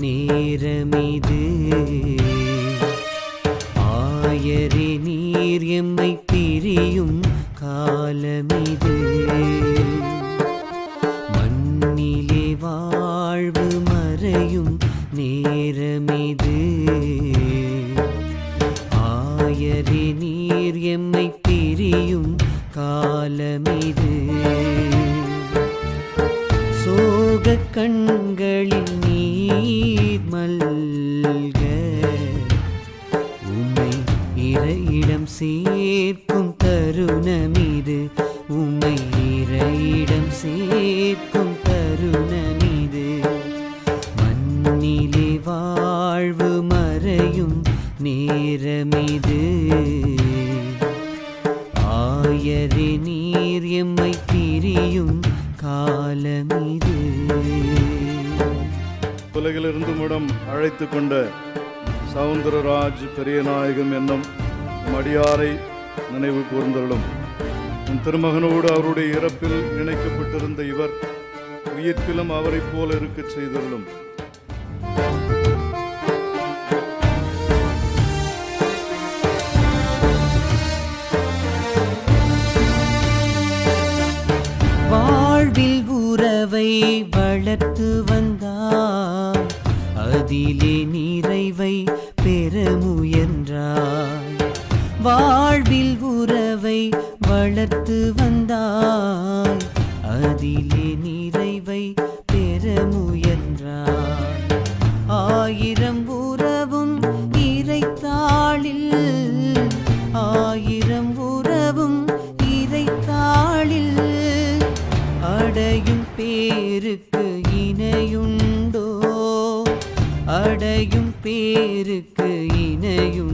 நேரமிது. ஆயரே நீர் எம்மை பிரியும் காலமிது. மண்ணிலே வாழ்வு மறையும் நேரமிது. ஆயரே நீர் எம்மை பிரியும் காலமிது. சோ சோக கண்களில் நீர் மல்க. உம்மை இறையிடம் சேர்க்கும் தருணமிது. உம்மை இறையிடம் சேர்க்கும் தருணமிது. மண்ணிலே வாழ்வு மறையும் நேரமிது. ஆயரே நீர் எம்மை பிரியும் காலமிது. உலகிலிருந்து முடம் அழைத்து கொண்ட சவுந்தரராஜ் பெரியநாயகம் என்னும் மடியாரை நினைவு கூர்ந்தருளும். உன் திருமகனோடு அவருடைய இறப்பில் இணைக்கப்பட்டிருந்த இவர் உயிர்ப்பிலும் அவரைப் போல இருக்கச் செய்தருளும். உறவை வளர்த்து வந்தார் அதிலே நிறைவை பெற முயன்றார் வாழ்வில் உறவை வளர்த்து வந்தார் அதிலே நிறைவை அடையும் பேருக்கு இணையுண்டோ? அடையும் பேருக்கு இணையும்